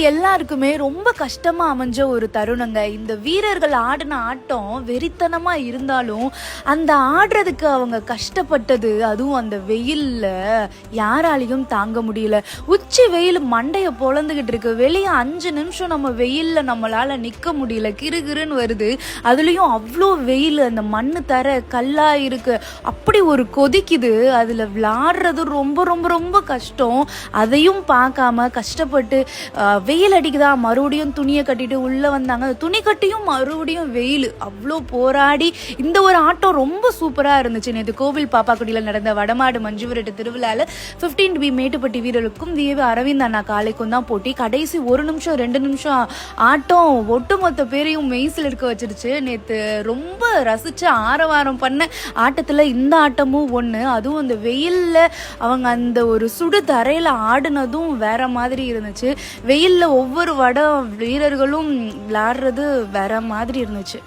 எல்லாருக்குமே ரொம்ப கஷ்டமா அமைஞ்ச ஒரு தருணங்க. இந்த வீரர்கள் ஆடின ஆட்டம் வெறித்தனமா இருந்தாலும் அந்த ஆடுறதுக்கு அவங்க கஷ்டப்பட்டது அதுவும் அந்த வெயில்ல யாராலையும் தாங்க முடியல. உச்சி வெயில் மண்டைய பொழந்துகிட்டு இருக்கு. வெளியே அஞ்சு நிமிஷம் நம்ம வெயில்ல நம்மளால நிக்க முடியல. கிறுகிறுன்னு வருது. அதுலயும் அவ்வளோ வெயில் அந்த மண்ணு தர கல்லா இருக்கு. அப்படி ஒரு கொதிக்குது அதில் விளாடுறது ரொம்ப ரொம்ப ரொம்ப கஷ்டம். அதையும் பார்க்காம கஷ்டப்பட்டு வெயில் அடிக்குதா மறுபடியும் துணியை கட்டிட்டு உள்ளே வந்தாங்க. அந்த துணி கட்டியும் மறுபடியும் வெயில். அவ்வளோ போராடி இந்த ஒரு ஆட்டம் ரொம்ப சூப்பராக இருந்துச்சு. நேற்று கோவில் பாப்பாக்குடியில் நடந்த வடமாடு மஞ்சு விரட்டு திருவிழாவில் ஃபிஃப்டீன் பி மேட்டுப்பட்டி வீரருக்கும் விஏவி அரவிந்த் அண்ணா காலைக்கும் தான் போட்டி. கடைசி ஒரு நிமிஷம் ரெண்டு நிமிஷம் ஆட்டம் ஒட்டுமொத்த பேரையும் மெய்சில் இருக்க வச்சிருச்சு. நேற்று ரொம்ப ரசித்து ஆரவாரம் பண்ண ஆட்டத்தில் இந்த ஆட்டமும் ஒன்று அதுவும் அந்த வெயிலில் அவங்க அந்த ஒரு சுடு தரையில் ஆடினதும் வேற மாதிரி இருந்துச்சு. வெயிலில் ஒவ்வொரு வட வீரர்களும் விளையாடுறது வேற மாதிரி இருந்துச்சு.